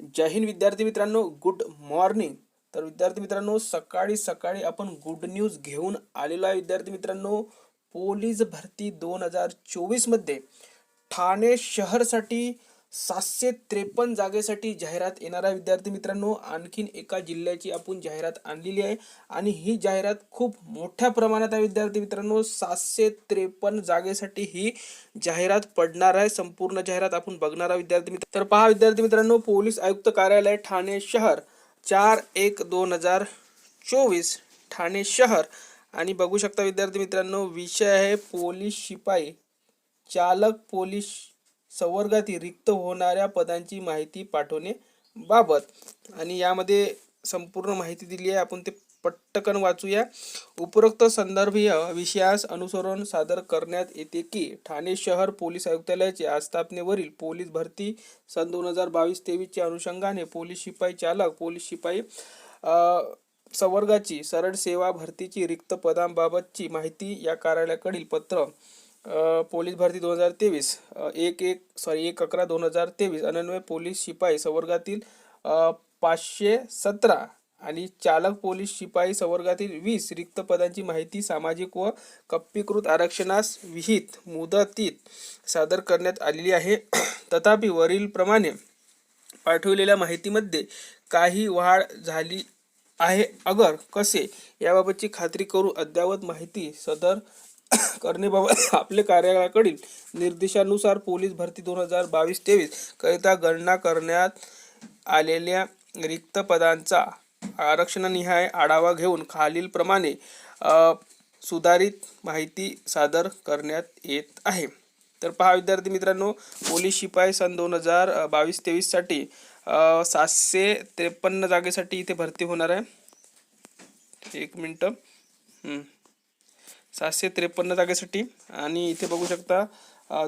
जय हिंद विद्यार्थी मित्रांनो good morning तर विद्यार्थी मित्रांनो सकाळी सकाळी आपण गुड न्यूज घेऊन आलेलो आहे. विद्यार्थी मित्रांनो पोलीस भरती दोन हजार चोवीसमध्ये ठाणे शहरसाठी सातशे त्रेपन्न जागेसाठी जाहिरात येणारा विद्यार्थी मित्रांनो आणखीन एका जिल्ह्याची आपण जाहिरात आणलेली आहे. आणि ही जाहिरात खूप मोठ्या प्रमाणात आहे विद्यार्थी मित्रांनो. सातशे त्रेपन्न जागेसाठी ही जाहिरात पडणार आहे. संपूर्ण जाहिरात आपण बघणार आहे विद्यार्थी मित्र तर पहा विद्यार्थी मित्रांनो पोलीस आयुक्त कार्यालय ठाणे शहर चार एक दोन हजार चोवीस ठाणे शहर. आणि बघू शकता विद्यार्थी मित्रांनो विषय आहे पोलीस शिपाई चालक पोलीस संवर्गातील रिक्त होणाऱ्या पदांची माहिती पाठवणे बाबत. आणि यामध्ये संपूर्ण माहिती दिली आहे. आपण ते पटकन वाचूया. उपरोक्त संदर्भीय विषयास अनुसरून सादर करण्यात येते की ठाणे शहर पोलीस आयुक्तालयाचे आस्थापनेवरील पोलीस भरती सन दोन हजार बावीस तेवीसच्या अनुषंगाने पोलीस शिपाई चालक पोलीस शिपाई संवर्गाची सरळ सेवा भरतीची रिक्त पदांबाबतची माहिती या कार्यालयाकडील पत्र पोलीस भरती दोन हजार तेवीस. एक एक सॉरी एक अकरा दोन हजार तेवीस. अनन्वय पोलीस शिपाई संवर्गातील पाचशे सतरा आणि चालक पोलीस शिपाई संवर्गातील वीस रिक्त पदांची माहिती सामाजिक व कप्पीकृत आरक्षणास विहित मुदतीत सादर करण्यात आलेली आहे. तथापि वरीलप्रमाणे पाठवलेल्या माहितीमध्ये काही वाढ झाली आहे. अगर कसे? याबाबतची खात्री करू अद्ययावत माहिती सदर करण्याबाबत आपले कार्यालयाकडील निर्देशानुसार पोलीस भरती दोन हजार बावीस तेवीस करिता गणना करण्यात आलेल्या रिक्त पदांचा आरक्षणनिहाय आढावा घेऊन खालीलप्रमाणे सुधारित माहिती सादर करण्यात येत आहे. तर पहा विद्यार्थी मित्रांनो पोलीस शिपाई सन दोन हजार बावीस तेवीससाठी सातशे त्रेपन्न जागेसाठी इथे भरती होणार आहे. एक मिनटं. सातशे त्रेपन्न जागेसाठी. आणि इथे बघू शकता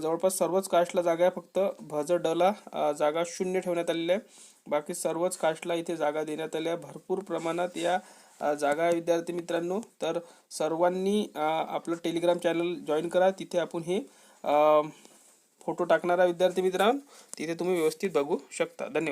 जवळपास सर्वच कास्टला जागा आहे. फक्त भज डला जागा शून्य ठेवण्यात आलेल्या आहे. बाकी सर्वच कास्टला इथे जागा देण्यात आल्या. भरपूर प्रमाणात या जागा विद्यार्थी मित्रांनो. तर सर्वांनी आपलं टेलिग्राम चॅनल जॉईन करा. तिथे आपण हे फोटो टाकणारा विद्यार्थी मित्रांनो. तिथे तुम्ही व्यवस्थित बघू शकता. धन्यवाद.